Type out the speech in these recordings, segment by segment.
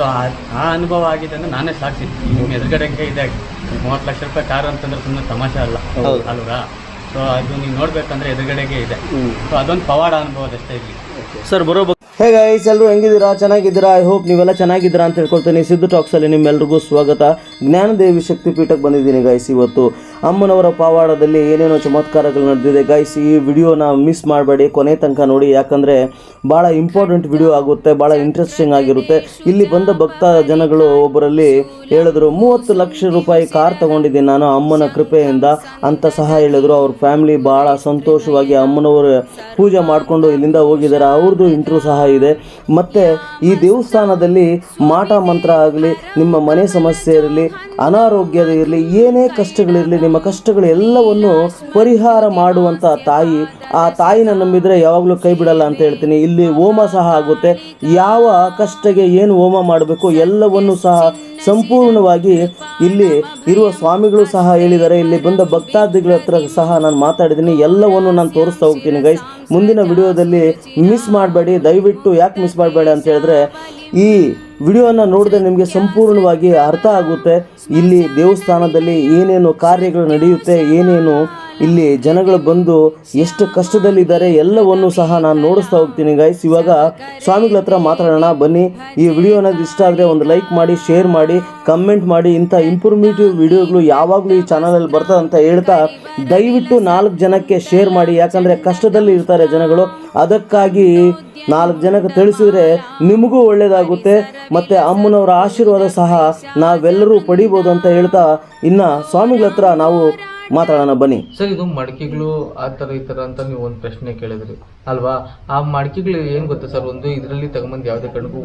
So ಆ ಅನುಭವ ಆಗಿದೆ ಅಂದ್ರೆ ನಾನೇ ಸಾಕ್ಷಿ. ನಿಮ್ಮ ಎದುರುಗಡೆ ಇದೆ? ಮೂವತ್ತು ಲಕ್ಷ ರೂಪಾಯಿ ಕಾರ್ ಅಂತಂದ್ರೆ ಸುಮ್ಮನೆ ತಮಾಷೆ ಅಲ್ಲ. ಹೌದು. ಅಲ್ವಾ? ಸೊ ಅದು ನೀವು ನೋಡ್ಬೇಕಂದ್ರೆ ಎದುರುಗಡೆಗೆ ಇದೆ. ಸೊ ಅದೊಂದು ಪವಾಡ ಅನುಭವದಷ್ಟೇ ಇಲ್ಲಿ. ಸರ್ ಬರೋ ಹೇ ಗೈಸ್ ಎಲ್ಲರೂ ಹೆಂಗಿದ್ದೀರಾ? ಚೆನ್ನಾಗಿದ್ದೀರಾ? ಐ ಹೋಪ್ ನೀವೆಲ್ಲ ಚೆನ್ನಾಗಿದ್ದೀರಾ ಅಂತ ಹೇಳ್ಕೊಳ್ತೀನಿ. ಸಿದ್ದು ಟಾಕ್ಸಲ್ಲಿ ನಿಮ್ಮೆಲ್ರಿಗೂ ಸ್ವಾಗತ. ಜ್ಞಾನದೇವಿ ಶಕ್ತಿ ಪೀಠಕ್ಕೆ ಬಂದಿದ್ದೀನಿ ಗೈಸ್ ಇವತ್ತು. ಅಮ್ಮನವರ ಪಾವಾಡದಲ್ಲಿ ಏನೇನೋ ಚಮತ್ಕಾರಗಳು ನಡೆದಿದೆ. ಗೈಸ್ ಈ ವಿಡಿಯೋನ ಮಿಸ್ ಮಾಡಬೇಡಿ. ಕೊನೆ ತನಕ ನೋಡಿ, ಯಾಕಂದರೆ ಭಾಳ ಇಂಪಾರ್ಟೆಂಟ್ ವಿಡಿಯೋ ಆಗುತ್ತೆ, ಭಾಳ ಇಂಟ್ರೆಸ್ಟಿಂಗ್ ಆಗಿರುತ್ತೆ. ಇಲ್ಲಿ ಬಂದ ಭಕ್ತ ಜನಗಳು ಒಬ್ಬರಲ್ಲಿ ಹೇಳಿದ್ರು, ಮೂವತ್ತು ಲಕ್ಷ ರೂಪಾಯಿ ಕಾರ್ ತಗೊಂಡಿದ್ದೀನಿ ನಾನು ಅಮ್ಮನ ಕೃಪೆಯಿಂದ ಅಂತ ಸಹ ಹೇಳಿದ್ರು. ಅವ್ರ ಫ್ಯಾಮಿಲಿ ಭಾಳ ಸಂತೋಷವಾಗಿ ಅಮ್ಮನವರ ಪೂಜೆ ಮಾಡಿಕೊಂಡು ಇಲ್ಲಿಂದ ಹೋಗಿದ್ದಾರೆ. ಅವ್ರದ್ದು ಇಂಟ್ರ್ಯೂ ಸಹ ಇದೆ. ಮತ್ತು ಈ ದೇವಸ್ಥಾನದಲ್ಲಿ ಮಾಟ ಮಂತ್ರ ಆಗಲಿ, ನಿಮ್ಮ ಮನೆ ಸಮಸ್ಯೆ ಇರಲಿ, ಅನಾರೋಗ್ಯದ ಇರಲಿ, ಏನೇ ಕಷ್ಟಗಳಿರಲಿ ನಿಮ್ಮ ಕಷ್ಟಗಳೆಲ್ಲವನ್ನು ಪರಿಹಾರ ಮಾಡುವಂಥ ತಾಯಿ ಆ ತಾಯಿನ ನಂಬಿದರೆ ಯಾವಾಗಲೂ ಕೈ ಬಿಡಲ್ಲ ಅಂತ ಹೇಳ್ತೀನಿ. ಇಲ್ಲಿ ಹೋಮ ಸಹ ಆಗುತ್ತೆ. ಯಾವ ಕಷ್ಟಗೆ ಏನು ಹೋಮ ಮಾಡಬೇಕು ಎಲ್ಲವನ್ನು ಸಹ ಸಂಪೂರ್ಣವಾಗಿ ಇಲ್ಲಿ ಇರುವ ಸ್ವಾಮಿಗಳು ಸಹ ಹೇಳಿದ್ದಾರೆ. ಇಲ್ಲಿ ಬಂದ ಭಕ್ತಾದಿಗಳ ಹತ್ರ ಸಹ ನಾನು ಮಾತಾಡಿದ್ದೀನಿ. ಎಲ್ಲವನ್ನು ನಾನು ತೋರಿಸ್ತಾ ಹೋಗ್ತೀನಿ ಗೈಸ್ ಮುಂದಿನ ವಿಡಿಯೋದಲ್ಲಿ ಮಿಸ್ ಮಾಡಬೇಡಿ. ದಯವಿಟ್ಟು ಯಾಕೆ ಮಿಸ್ ಮಾಡಬೇಡಿ ಅಂತ ಹೇಳಿದ್ರೆ, ಈ ವಿಡಿಯೋನ ನೋಡಿದ್ರೆ ನಿಮಗೆ ಸಂಪೂರ್ಣವಾಗಿ ಅರ್ಥ ಆಗುತ್ತೆ. ಇಲ್ಲಿ ದೇವಸ್ಥಾನದಲ್ಲಿ ಏನೇನು ಕಾರ್ಯಗಳು ನಡೆಯುತ್ತೆ, ಏನೇನು ಇಲ್ಲಿ ಜನಗಳು ಬಂದು ಎಷ್ಟು ಕಷ್ಟದಲ್ಲಿದ್ದಾರೆ ಎಲ್ಲವನ್ನು ಸಹ ನಾನು ನೋಡಿಸ್ತಾ ಹೋಗ್ತೀನಿ ಗೈಸ್ ಇವಾಗ ಸ್ವಾಮಿಗಳ ಹತ್ರ ಮಾತಾಡೋಣ, ಬನ್ನಿ. ಈ ವಿಡಿಯೋನ ಇಷ್ಟ ಆದರೆ ಒಂದು ಲೈಕ್ ಮಾಡಿ ಶೇರ್ ಮಾಡಿ ಕಮೆಂಟ್ ಮಾಡಿ. ಇಂಥ ಇಂಪ್ರೂಮೇಟಿವ್ ವಿಡಿಯೋಗಳು ಯಾವಾಗಲೂ ಈ ಚಾನಲಲ್ಲಿ ಬರ್ತದೆ ಅಂತ ಹೇಳ್ತಾ ದಯವಿಟ್ಟು ನಾಲ್ಕು ಜನಕ್ಕೆ ಶೇರ್ ಮಾಡಿ. ಯಾಕಂದರೆ ಕಷ್ಟದಲ್ಲಿ ಇರ್ತಾರೆ ಜನಗಳು. ಅದಕ್ಕಾಗಿ ನಾಲ್ಕು ಜನಕ್ಕೆ ತಿಳಿಸಿದ್ರೆ ನಿಮಗೂ ಒಳ್ಳೆಯದಾಗುತ್ತೆ ಮತ್ತು ಅಮ್ಮನವರ ಆಶೀರ್ವಾದ ಸಹ ನಾವೆಲ್ಲರೂ ಪಡಿಬೋದು ಅಂತ ಹೇಳ್ತಾ ಇನ್ನು ಸ್ವಾಮಿಗಳ ಹತ್ರ ನಾವು ಮಾತಾಡೋಣ ಬನ್ನಿ. ಸರ್ ಇದು ಮಡಿಕೆಗಳು ಆ ಥರ ಈ ಥರ ಅಂತ ನೀವು ಒಂದು ಪ್ರಶ್ನೆ ಕೇಳಿದ್ರಿ. ಅಲ್ವಾ? ಆ ಮಡಿಕೆಗಳು ಏನು ಗೊತ್ತಾ ಸರ್? ಒಂದು ಇದರಲ್ಲಿ ತಗೊಂಬಂದು ಯಾವುದೇ ಕಡೆಗೂ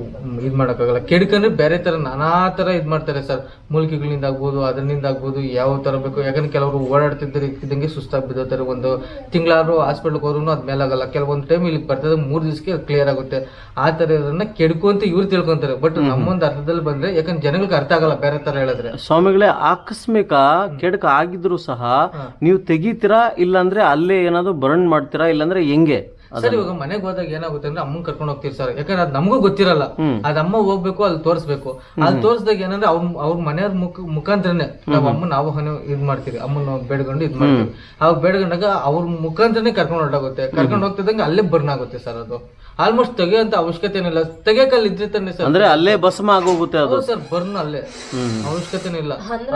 ಇದು ಮಾಡೋಕ್ಕಾಗಲ್ಲ. ಕೆಡ್ಕಂದ್ರೆ ಬೇರೆ ಥರ ನಾನಾ ಥರ ಇದು ಮಾಡ್ತಾರೆ ಸರ್. ಮೂಲಿಕೆಗಳಿಂದ ಆಗ್ಬೋದು ಅದರಿಂದ ಆಗ್ಬೋದು ಯಾವ ಥರ ಬೇಕು. ಯಾಕಂದ್ರೆ ಕೆಲವರು ಓಡಾಡ್ತಿದ್ದಾರೆ ಇದ್ದಂಗೆ ಸುಸ್ತಾಗಿ ಬಿದ್ದೋತಾರೆ ಒಂದು ತಿಂಗಳಾದ್ರು ಹಾಸ್ಪಿಟ್ಲ್ಗೆ ಹೋದ್ರೂ ಅದು ಮೇಲಾಗಲ್ಲ. ಕೆಲವೊಂದು ಟೈಮ್ ಇಲ್ಲಿ ಬರ್ತದೆ ಮೂರು ದಿವಸಕ್ಕೆ ಕ್ಲಿಯರ್ ಆಗುತ್ತೆ. ಆ ಥರ ಇರೋದನ್ನ ಕೆಡ್ಕು ಅಂತ ಇವ್ರು ತಿಳ್ಕೊಂತಾರೆ. ಬಟ್ ನಮ್ಮೊಂದು ಅರ್ಥದಲ್ಲಿ ಬಂದ್ರೆ ಯಾಕಂದ್ರೆ ಜನಗಳಿಗೆ ಅರ್ಥ ಆಗಲ್ಲ ಬೇರೆ ಥರ ಹೇಳಿದ್ರೆ. ಸ್ವಾಮಿಗಳೇ ಆಕಸ್ಮಿಕ ಕೆಡಕ ಆಗಿದ್ರು ಸಹ ನೀವು ತೆಗಿತೀರಾ? ಇಲ್ಲಾಂದ್ರೆ ಅಲ್ಲೇ ಏನಾದ್ರು ಬರ್ನ್ ಮಾಡ್ತೀರಾ? ಇಲ್ಲಾಂದ್ರೆ ಹೆಂಗೆ? ಸರ್ ಇವಾಗ ಮನೆಗೆ ಹೋದಾಗ ಏನಾಗುತ್ತೆ ಅಂದ್ರೆ ಅಮ್ಮನ್ ಕರ್ಕೊಂಡು ಹೋಗ್ತೀರಿ ಸರ್ ಯಾಕಂದ್ರೆ ಅದ್ ನಮಗೂ ಗೊತ್ತಿರಲ್ಲ. ಅದ್ ಅಮ್ಮ ಹೋಗ್ಬೇಕು ಅಲ್ಲಿ ತೋರಿಸ್ಬೇಕು. ಅಲ್ಲಿ ತೋರಿಸಿದಾಗ ಏನಂದ್ರೆ ಅವ್ರ ಅವ್ರ ಮನೆಯವ್ರ ಮುಖ ಮುಖಾಂತರನೇ ನಾವು ಅಮ್ಮನ ನಾವು ಇದ್ ಮಾಡ್ತೀವಿ. ಅಮ್ಮನ ಬೇಡ್ಕೊಂಡು ಇದ್ ಮಾಡ್ತೀವಿ. ಅವಾಗ ಬೇಡ್ಕೊಂಡಾಗ ಅವ್ರ ಮುಖಾಂತರನೇ ಕರ್ಕೊಂಡು ಹೊರಟಾಗುತ್ತೆ. ಕರ್ಕೊಂಡು ಹೋಗ್ತಿದ್ದಂಗೆ ಅಲ್ಲೇ ಬರ್ನ್ ಆಗುತ್ತೆ ಸರ್ ಅದು. ಆಲ್ಮೋಸ್ಟ್ ತೆಗಿಯೋಂತ ಅವಶ್ಯಕತೆ ಏನಿಲ್ಲ ತೆಗಿಯಕಲ್ಲಿ ಇದ್ರೆ ತಾನೆ ಸರ್. ಅಂದ್ರೆ ಅಲ್ಲೇ ಭಸ್ಮ ಆಗೋಗುತ್ತೆ ಅದು. ಸರ್ ಬರ್ನ್ ಅಲ್ಲೇ. ಅವಶ್ಯಕತೆ ಇಲ್ಲ.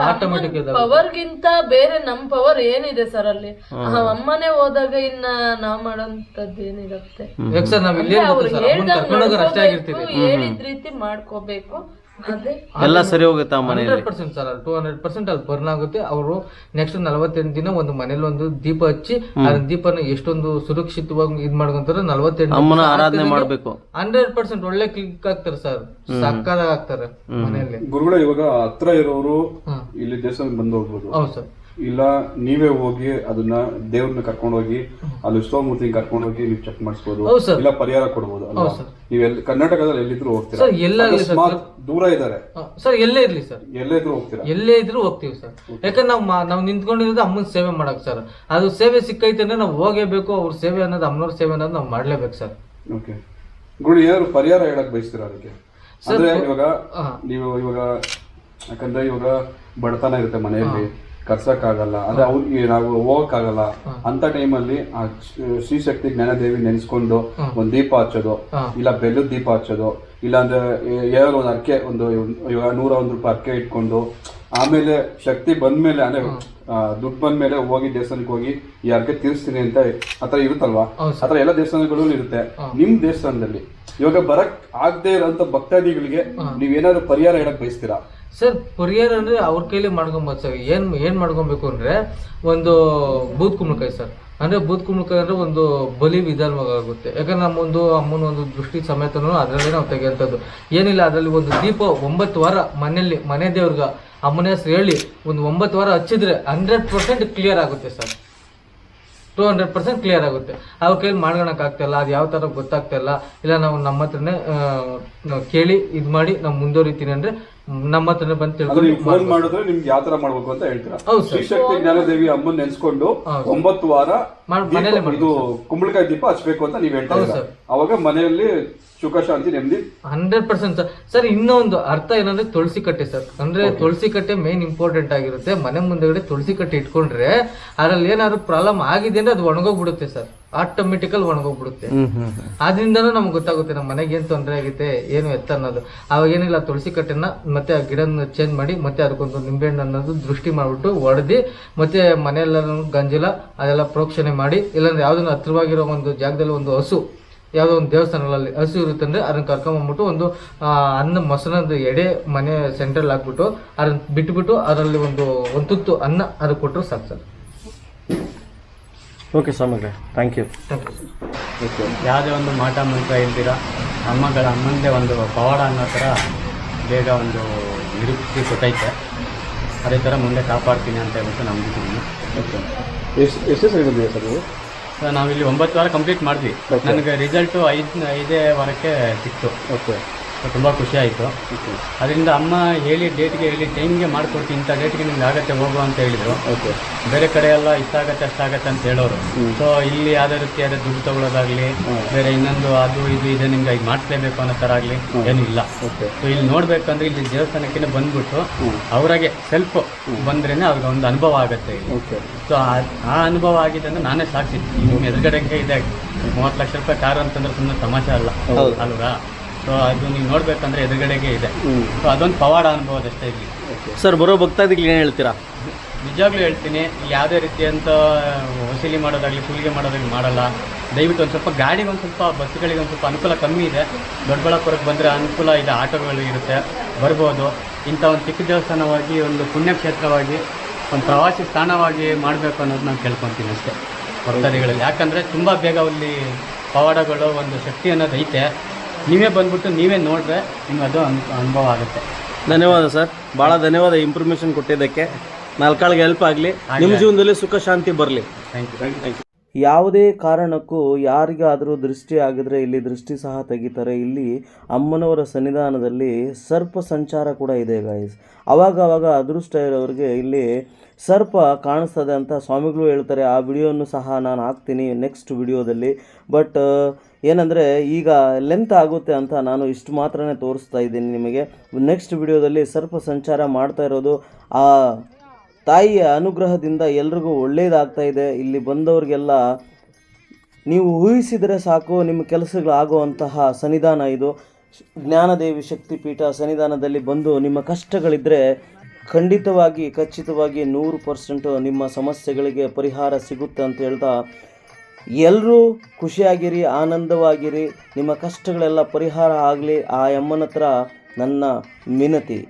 ಆಟೋಮೆಟಿಕ್ ಪವರ್ ಗಿಂತ ಬೇರೆ ನಮ್ ಪವರ್ ಏನಿದೆ ಸರ್ ಅಲ್ಲಿ? ಅಮ್ಮನೆ ಹೋದಾಗ ಇನ್ನ ನಾವ್ ಮಾಡೋಂಥದ್ದು ಏನಿರುತ್ತೆ? ಯಾಕೆ ಸರ್ ನಾವ್ ಇಲ್ಲೇ ಅವ್ರು ಸರ್ ಅಮ್ಮನ್ ಹೇಳ್ದಂಗ್ ಕರ್ಕೊಂಡು ಹೋಗೋರು ಅಷ್ಟೇ ಆಗಿರ್ತೀವಿ. ಹೇಳಿದ ರೀತಿ ಮಾಡ್ಕೋಬೇಕು. ಅದೇ. ಎಲ್ಲ ಸರಿ ಹೋಗುತ್ತಾ ಮನೆಯಲ್ಲಿ. Hundred percent sir two hundred percent ಅಲ್ಲಿ ಬರ್ನ್ ಆಗುತ್ತೆ. ಅವರು ನೆಕ್ಸ್ಟ್ ನಲವತ್ತೆಂಟು ದಿನ ಒಂದು ಮನೇಲಿ ಒಂದು ದೀಪ ಹಚ್ಚಿ ಆ ದೀಪನ ಎಷ್ಟೊಂದು ಸುರಕ್ಷಿತವಾಗಿ ಇದ್ ಮಾಡ್ಕೊಂತಾರೆ ನಲವತ್ತೆಂಟು ಅಮ್ಮನ ಆರಾಧನೆ ಮಾಡ್ಬೇಕು. ಹಂಡ್ರೆಡ್ ಪರ್ಸೆಂಟ್ ಒಳ್ಳೆ ಕ್ಲಿಕ್ ಆಗ್ತಾರೆ ಸರ್ ಸಕ್ಕದ ಆಗ್ತಾರೆ ಮನೆಯಲ್ಲಿ. ಗುರುಗಳ ಇವಾಗ ಹತ್ರ ಇರೋರು ಇಲ್ಲಿ ದೇವಸ್ಥಾನಕ್ಕೆ ಬಂದು ಹೋಗ್ಬೋದು. ಹೌದು ಸರ್. ಇಲ್ಲ ನೀವೇ ಹೋಗಿ ಅದನ್ನ ದೇವ್ರನ್ನ ಕರ್ಕೊಂಡು ಹೋಗಿ ಅಲ್ಲಿ ಉತ್ಸವಮೂರ್ತಿ ಕರ್ಕೊಂಡು ಹೋಗಿ ನೀವು ಚೆಕ್ ಮಾಡಿಸ್ಬೋದು. ಸರ್. ಇಲ್ಲ ಪರಿಹಾರ ಕೊಡ್ಬೋದು ಅಲ್ವಾ? ನೀವು ಎಲ್ಲಿ ಕರ್ನಾಟಕದಲ್ಲಿ ಎಲ್ಲಿದ್ರು ಹೋಗ್ತೀರಾ? ಸರ್ ಎಲ್ಲ ಅಕಸ್ಮಾತ್ ದೂರ ಇದ್ದಾರೆ. ಸರ್ ಎಲ್ಲೇ ಇರ್ಲಿ ಸರ್. ಎಲ್ಲೇ ಇದ್ರು ಹೋಗ್ತೀರಾ? ಎಲ್ಲೇ ಇದ್ರೂ ಹೋಗ್ತೀವಿ ಸರ್. ಯಾಕಂದ್ರೆ ನಾವು ಮಾ- ನಾವು ನಿಂತ್ಕೊಂಡಿರೋದು ಅಮ್ಮನ ಸೇವೆ ಮಾಡಕ್ ಸರ್. ಅದು ಸೇವೆ ಸಿಕ್ಕೈತೆ ಅಂದ್ರೆ ನಾವು ಹೋಗೇಬೇಕು ಅವ್ರ ಸೇವೆ ಅನ್ನೋದು ಅಮ್ಮನವ್ರ ಸೇವೆ ಅನ್ನೋದು ನಾವು ಮಾಡ್ಲೇಬೇಕು ಸರ್. ಓಕೆ ಗುರು ಏನಾದ್ರು ಪರಿಹಾರ ಹೇಳಕ್ ಬಯಸ್ತೀರಾ ಅದಕ್ಕೆ? ಅಂದ್ರೆ ಇವಾಗ ನೀವು ಇವಾಗ ಯಾಕಂದ್ರೆ ಇವಾಗ ಬಡತನ ಇರುತ್ತೆ ಮನೆಯಲ್ಲಿ. ಕರ್ಸಕ್ಕಾಗಲ್ಲ ಅಂದ್ರೆ ಅವ್ರಿಗೆ ನಾವು ಹೋಗಕ್ಕಾಗಲ್ಲ. ಅಂತ ಟೈಮಲ್ಲಿ ಆ ಶ್ರೀ- ಶ್ರೀಶಕ್ತಿ ಜ್ಞಾನದೇವಿ ನೆನೆಸ್ಕೊಂಡು ಒಂದ್ ದೀಪ ಹಚ್ಚೋದು ಇಲ್ಲ ಬೆಲ್ಲದ ದೀಪ ಹಚ್ಚೋದು ಇಲ್ಲ ಅಂದ್ರೆ ಏನಾದ್ರು ಒಂದು ಅರ್ಕೆ ಒಂದು ಇವಾಗ ನೂರ ಒಂದು ರೂಪಾಯಿ ಅರ್ಕೆ ಇಟ್ಕೊಂಡು ಆಮೇಲೆ ಶಕ್ತಿ ಬಂದ್ಮೇಲೆ ಅಂದ್ರೆ ದುಡ್ಡು ಬಂದ್ಮೇಲೆ ಹೋಗಿ ದೇವಸ್ಥಾನಕ್ಕೆ ಹೋಗಿ ಈ ಅರ್ಕೆ ತೀರಿಸ್ತೀನಿ ಅಂತ ಆತರ ಇರುತ್ತಲ್ವಾ? ಆತರ ಎಲ್ಲ ದೇವಸ್ಥಾನಗಳು ಇರುತ್ತೆ. ನಿಮ್ ದೇವಸ್ಥಾನದಲ್ಲಿ ಇವಾಗ ಬರಕ್ ಆಗದೆ ಇರೋಂತ ಭಕ್ತಾದಿಗಳಿಗೆ ನೀವೇನಾದ್ರು ಪರಿಹಾರ ಹೇಳಕ್ ಬಯಸ್ತೀರಾ? ಸರ್ ಪರಿಹಾರ ಅಂದರೆ ಅವ್ರ ಕೈಲಿ ಮಾಡ್ಕೊಬೋದು ಸರ್. ಏನು ಏನು ಮಾಡ್ಕೊಬೇಕು ಅಂದರೆ ಒಂದು ಬೂತ್ ಕುಂಬಳಕಾಯಿ ಸರ್. ಅಂದರೆ ಬೂತ್ ಕುಂಬಳಕಾಯಿ ಅಂದರೆ ಒಂದು ಬಲಿ ವಿಧಾನವಾಗುತ್ತೆ. ಯಾಕಂದ್ರೆ ನಮ್ಮೊಂದು ಅಮ್ಮನ ಒಂದು ದೃಷ್ಟಿ ಸಮೇತನೂ ಅದರಲ್ಲೇ ನಾವು ತೆಗೆಯುವಂಥದ್ದು ಏನಿಲ್ಲ, ಅದರಲ್ಲಿ ಒಂದು ದೀಪ ಒಂಬತ್ತು ವಾರ ಮನೆಯಲ್ಲಿ, ಮನೆ ದೇವ್ರಿಗೆ ಅಮ್ಮನ ಹೆಸರು ಹೇಳಿ ಒಂದು ಒಂಬತ್ತು ವಾರ ಹಚ್ಚಿದ್ರೆ ಹಂಡ್ರೆಡ್ ಪರ್ಸೆಂಟ್ ಕ್ಲಿಯರ್ ಆಗುತ್ತೆ sir. Two hundred percent clear ಆಗುತ್ತೆ. ಅವ್ರ ಕೈಲಿ ಮಾಡ್ಕೊಳಕ್ಕಾಗ್ತಾಯಿಲ್ಲ ಅದು ಯಾವ ಥರ ಗೊತ್ತಾಗ್ತಾಯಿಲ್ಲ ಇಲ್ಲ, ನಾವು ನಮ್ಮ ಹತ್ರನೇ ಕೇಳಿ ಇದು ಮಾಡಿ ನಾವು ಮುಂದುವರಿತೀನಿ ಅಂದರೆ ನಮ್ಮ ಬಂದು ತಿಳ್ಕೊಂಡು ನೀವು ಫೋನ್ ಮಾಡಿದ್ರೆ ನಿಮ್ಗೆ ಯಾವ ತರ ಮಾಡ್ಬೇಕು ಅಂತ ಹೇಳ್ತೀರಾ? ಹೌದು ಸರ್. ಶ್ರೀಶಕ್ತಿ ಜ್ಞಾನದೇವಿ ಅಮ್ಮನ್ ನೆನ್ಸ್ಕೊಂಡು ಒಂಬತ್ತು ವಾರ ಮಾಡ್- ದೀಪ- ಮನೇಲೆ ಇದು ಕುಂಬಳಕಾಯಿ ದೀಪ ಹಚ್ಬೇಕು ಅಂತ ನೀವ್ ಹೇಳ್ತಾ ಇದ್ದೀರಾ? ಸರ್. ಅವಾಗ ಮನೆಯಲ್ಲಿ ಸುಖ ಶಾಂತಿ ನೆಮ್ಮದಿ? Hundred percent sir. ಸರ್ ಇನ್ನೊಂದು ಅರ್ಥ ಏನಂದ್ರೆ ತುಳಸಿ ಕಟ್ಟೆ ಸರ್. ಅಂದ್ರೆ ತುಳಸಿ ಕಟ್ಟೆ ಮೇನ್ ಇಂಪಾರ್ಟೆಂಟ್ ಆಗಿರುತ್ತೆ. ಮನೆ ಮುಂದೆಗಡೆ ತುಳಸಿ ಕಟ್ಟೆ ಇಟ್ಕೊಂಡ್ರೆ ಅದ್ರಲ್ಲಿ ಏನಾದ್ರು ಪ್ರಾಬ್ಲಮ್ ಆಗಿದೆ ಅಂದ್ರೆ ಅದು ಒಣಗೋಗ್ಬಿಡುತ್ತೆ ಸರ್. ಆಟೋಮೆಟಿಕಲ್ ಒಣಗೋಗ್ಬಿಡುತ್ತೆ ಆದ್ರಿಂದನೂ ನಮ್ಗೆ ಗೊತ್ತಾಗುತ್ತೆ ನಮ್ಮ ಮನೆಗೆ ಏನ್ ತೊಂದರೆ ಆಗುತ್ತೆ ಏನು ಎತ್ತ ಅನ್ನೋದು. ಅವಾಗ ಏನಿಲ್ಲ ತುಳಸಿ ಕಟ್ಟೆನ ಮತ್ತೆ ಆ ಗಿಡನ ಚೇಂಜ್ ಮಾಡಿ ಮತ್ತೆ ಅದಕ್ಕೊಂದು ನಿಂಬೆಹಣ್ಣು ಅನ್ನೋದು ದೃಷ್ಟಿ ಮಾಡ್ಬಿಟ್ಟು ಒಡೆದಿ ಮತ್ತೆ ಮನೆಯೆಲ್ಲ ಗಂಜಿಲ ಅದೆಲ್ಲ ಪ್ರೋಕ್ಷಣೆ ಮಾಡಿ ಇಲ್ಲಾಂದ್ರೆ ಯಾವ್ದನ್ನ ಹತ್ರವಾಗಿರೋ ಒಂದು ಜಾಗದಲ್ಲಿ ಒಂದು ಹಸು ಯಾವುದೋ ಒಂದು ದೇವಸ್ಥಾನಗಳಲ್ಲಿ ಹಸು ಇರುತ್ತೆ ಅಂದ್ರೆ ಅದನ್ನ ಕರ್ಕೊಂಬಂದ್ಬಿಟ್ಟು ಒಂದು ಅನ್ನ ಮೊಸರನ್ನ ಎಡೆ ಮನೆ ಸೆಂಟ್ರಲ್ ಹಾಕ್ಬಿಟ್ಟು ಅದನ್ನ ಬಿಟ್ಬಿಟ್ಟು ಅದರಲ್ಲಿ ಒಂದು ಒಂದು ತುತ್ತು ಅನ್ನ ಅದಕ್ಕೆ ಕೊಟ್ಟರು ಸಾಕು ಸರ್. ಓಕೆ ಸ್ವಾಮಿಗಳೇ thank you thank you sir ಯಾವುದೇ ಒಂದು ಮಾಟ ಮಂತ್ರ ಇಲ್ದಿರ ಅಮ್ಮಗಳ ಅಮ್ಮಂದೇ ಒಂದು ಪವಾಡ ಅನ್ನೋ ಥರ ಬೇಗ ಒಂದು ನಿರೂಪಿಸಿ ಕೊಟ್ಟೈತೆ. ಅದೇ ಥರ ಮುಂದೆ ಕಾಪಾಡ್ತೀನಿ ಅಂತ ಹೇಳ್ಬಿಟ್ಟು ನಂಬಿದ್ದೀನಿ. ಎಷ್ಟು ಎಷ್ಟು ಸರಿ ಸರ್ ನೀವು ನಾವಿಲ್ಲಿ ಒಂಬತ್ತು ವಾರ ಕಂಪ್ಲೀಟ್ ಮಾಡಿದ್ವಿ. ನನಗೆ ರಿಸಲ್ಟು ಐದು ಐದೇ ವಾರಕ್ಕೆ ಸಿಕ್ತು. ಓಕೆ ತುಂಬ ಖುಷಿ ಆಯಿತು. ಅದರಿಂದ ಅಮ್ಮ ಹೇಳಿ ಡೇಟ್ಗೆ ಹೇಳಿ ಟೈಮ್ಗೆ ಮಾಡಿಕೊಡ್ತೀನಿ ಇಂಥ ಡೇಟ್ಗೆ ನಿಮ್ಗೆ ಆಗತ್ತೆ ಹೋಗು ಅಂತ ಹೇಳಿದರು. ಓಕೆ. ಬೇರೆ ಕಡೆ ಎಲ್ಲ ಇಷ್ಟಾಗತ್ತೆ ಅಷ್ಟಾಗತ್ತೆ ಅಂತ ಹೇಳೋರು. ಸೊ ಇಲ್ಲಿ ಯಾವುದೇ ರೀತಿಯಾದ ದುಡ್ಡು ತಗೊಳ್ಳೋದಾಗಲಿ ಬೇರೆ ಇನ್ನೊಂದು ಅದು ಇದು ಇದೆ ನಿಮ್ಗೆ ಇದು ಮಾಡಿಸ್ಲೇಬೇಕು ಅನ್ನೋ ಥರ ಆಗಲಿ ಏನೂ ಇಲ್ಲ. ಸೊ ಇಲ್ಲಿ ನೋಡಬೇಕಂದ್ರೆ ಇಲ್ಲಿ ದೇವಸ್ಥಾನಕ್ಕೆ ಬಂದ್ಬಿಟ್ಟು ಅವರಾಗೆ ಸೆಲ್ಫ್ ಬಂದ್ರೇ ಅವ್ರಿಗೆ ಒಂದು ಅನುಭವ ಆಗುತ್ತೆ ಇಲ್ಲಿ. ಸೊ ಆ ಅನುಭವ ಆಗಿದೆ ಅಂದ್ರೆ ನಾನೇ ಸಾಕ್ಷಿ ನಿಮ್ಮ ಎದುರುಗಡೆಗೆ ಇದೆ. ಮೂವತ್ತು ಲಕ್ಷ ರೂಪಾಯಿ ಕಾರು ಅಂತಂದ್ರೆ ಸುಮ್ಮನೆ ತಮಾಷೆ ಅಲ್ಲ. ಅಲ್ವಾ? ಸೊ ಅದು ನೀವು ನೋಡಬೇಕಂದ್ರೆ ಎದುರುಗಡೆಗೆ ಇದೆ. ಸೊ ಅದೊಂದು ಪವಾಡ ಅನುಭವದಷ್ಟೇ ಇಲ್ಲಿ. ಸರ್ ಬರೋ ಭಕ್ತಾದಿಗಳಿಗೆ ಏನು ಹೇಳ್ತೀರಾ? ನಿಜವಾಗ್ಲೂ ಹೇಳ್ತೀನಿ ಯಾವುದೇ ರೀತಿಯಂತ ವಸೂಲಿ ಮಾಡೋದಾಗಲಿ ಸುಲಿಗೆ ಮಾಡೋದಾಗಲಿ ಮಾಡಲ್ಲ. ದಯವಿಟ್ಟು ಒಂದು ಸ್ವಲ್ಪ ಗಾಡಿಗೆ ಒಂದು ಸ್ವಲ್ಪ ಬಸ್ಗಳಿಗೆ ಒಂದು ಸ್ವಲ್ಪ ಅನುಕೂಲ ಕಮ್ಮಿ ಇದೆ. ದೊಡ್ಡಬಳ್ಳಾಪುರಕ್ಕೆ ಬಂದರೆ ಅನುಕೂಲ ಇದೆ ಆಟೋಗಳು ಇರುತ್ತೆ ಬರ್ಬೋದು. ಇಂಥ ಒಂದು ಚಿಕ್ಕ ದೇವಸ್ಥಾನವಾಗಿ ಒಂದು ಪುಣ್ಯಕ್ಷೇತ್ರವಾಗಿ ಒಂದು ಪ್ರವಾಸಿ ಸ್ಥಾನವಾಗಿ ಮಾಡಬೇಕು ಅನ್ನೋದು ನಾನು ಕೇಳ್ಕೊತೀನಿ ಅಷ್ಟೇ. ಭಕ್ತಾದಿಗಳಲ್ಲಿ. ಯಾಕಂದರೆ ತುಂಬ ಬೇಗ ಅಲ್ಲಿ ಪವಾಡಗಳು ಒಂದು ಶಕ್ತಿ ಅನ್ನೋದು ಐತೆ. ನೀವೇ ಬಂದ್ಬಿಟ್ಟು ನೀವೇ ನೋಡ್ರೆ ನಿಮ್ಗೆ ಅದು ಅನ್ ಅನುಭವ ಆಗುತ್ತೆ. ಧನ್ಯವಾದ ಸರ್. ಭಾಳ ಧನ್ಯವಾದ ಇನ್ಫಾರ್ಮೇಷನ್ ಕೊಟ್ಟಿದ್ದಕ್ಕೆ. ನಾಲ್ಕಾಳಿಗೆ ಹೆಲ್ಪ್ ಆಗಲಿ. ನಿಮ್ಮ ಜೀವನದಲ್ಲಿ ಸುಖ ಶಾಂತಿ ಬರಲಿ. ಥ್ಯಾಂಕ್ ಯು ಯಾವುದೇ ಕಾರಣಕ್ಕೂ ಯಾರಿಗಾದರೂ ದೃಷ್ಟಿ ಆಗಿದ್ರೆ ಇಲ್ಲಿ ದೃಷ್ಟಿ ಸಹ ತೆಗಿತಾರೆ. ಇಲ್ಲಿ ಅಮ್ಮನವರ ಸನ್ನಿಧಾನದಲ್ಲಿ ಸರ್ಪ ಸಂಚಾರ ಕೂಡ ಇದೆ ಗಾಯಸ್ ಅವಾಗ ಅವಾಗ ಅದೃಷ್ಟ ಇರೋರಿಗೆ ಇಲ್ಲಿ ಸರ್ಪ ಕಾಣಿಸ್ತದೆ ಅಂತ ಸ್ವಾಮಿಗಳು ಹೇಳ್ತಾರೆ. ಆ ವಿಡಿಯೋನು ಸಹ ನಾನು ಹಾಕ್ತೀನಿ ನೆಕ್ಸ್ಟ್ ವಿಡಿಯೋದಲ್ಲಿ. ಬಟ್ ಏನಂದರೆ, ಈಗ ಲೆಂತ್ ಆಗುತ್ತೆ ಅಂತ ನಾನು ಇಷ್ಟು ಮಾತ್ರನೇ ತೋರಿಸ್ತಾ ಇದ್ದೀನಿ ನಿಮಗೆ. ನೆಕ್ಸ್ಟ್ ವಿಡಿಯೋದಲ್ಲಿ ಸರ್ಪ ಸಂಚಾರ ಮಾಡ್ತಾ ಇರೋದು, ಆ ತಾಯಿಯ ಅನುಗ್ರಹದಿಂದ ಎಲ್ರಿಗೂ ಒಳ್ಳೆಯದಾಗ್ತಾ ಇದೆ. ಇಲ್ಲಿ ಬಂದವ್ರಿಗೆಲ್ಲ ನೀವು ಊಹಿಸಿದರೆ ಸಾಕು, ನಿಮ್ಮ ಕೆಲಸಗಳಾಗುವಂತಹ ಸನ್ನಿಧಾನ ಇದು. ಜ್ಞಾನದೇವಿ ಶಕ್ತಿಪೀಠ ಸನ್ನಿಧಾನದಲ್ಲಿ ಬಂದು ನಿಮ್ಮ ಕಷ್ಟಗಳಿದ್ದರೆ ಖಂಡಿತವಾಗಿ, ಖಚಿತವಾಗಿ ನೂರು ಪರ್ಸೆಂಟು ನಿಮ್ಮ ಸಮಸ್ಯೆಗಳಿಗೆ ಪರಿಹಾರ ಸಿಗುತ್ತೆ ಅಂತ ಹೇಳ್ತಾ ಎಲ್ಲರೂ ಖುಷಿಯಾಗಿರಿ ಆನಂದವಾಗಿರಿ. ನಿಮ್ಮ ಕಷ್ಟಗಳೆಲ್ಲ ಪರಿಹಾರ ಆಗಲಿ. ಆ ಅಮ್ಮನ ಹತ್ರ ನನ್ನ ವಿನತಿ.